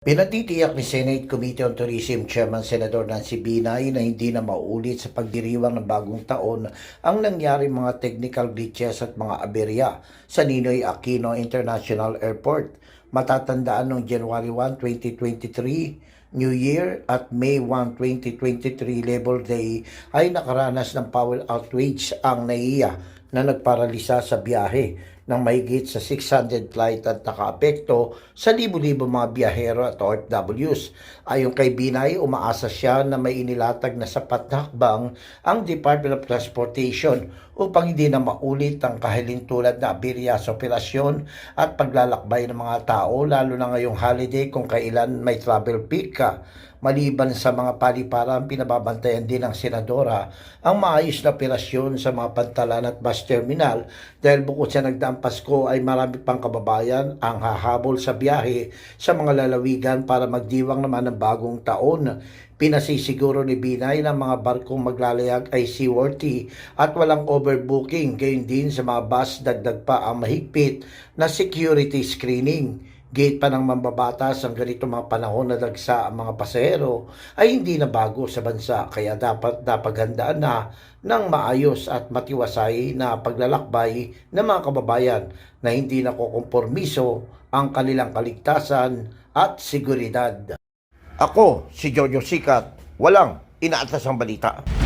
Pinatitiyak ni Senate Committee on Tourism Chairman Senator Nancy Binay na hindi na maulit sa pagdiriwang ng bagong taon ang nangyari mga technical glitches at mga aberya sa Ninoy Aquino International Airport. Matatandaan noong January 1, 2023, New Year at May 1, 2023 Labor Day ay nakaranas ng power outage ang NAIA na nagparalisa sa biyahe ng mahigit sa 600 flight at nakaapekto sa libo-libo mga biyahero at OFWs. Ayon kay Binay, umaasa siya na may inilatag na sapat na hakbang ang Department of Transportation upang hindi na maulit ang kahilintulad na abirya sa operasyon at paglalakbay ng mga tao lalo na ngayong holiday kung kailan may travel peak ka. Maliban sa mga paliparan, pinababantayan din ng senadora ang maayos na operasyon sa mga pantalan at bus terminal dahil bukod sa nagdaang Pasko ay marami pang kababayan ang hahabol sa biyahe sa mga lalawigan para magdiwang naman ng bagong taon. Pinasisiguro ni Binay na mga barkong maglalayag ay seaworthy at walang overbooking, gayon din sa mga bus dagdag pa ang mahigpit na security screening gate pa ng mambabatas ang ganito mga panahon na dagsa ang mga pasahero ay hindi na bago sa bansa kaya dapat napaghandaan na ng maayos at matiwasay na paglalakbay ng mga kababayan na hindi nakokompormiso ang kanilang kaligtasan at seguridad. Ako, si Jojo Sikat, walang inaatas ang balita.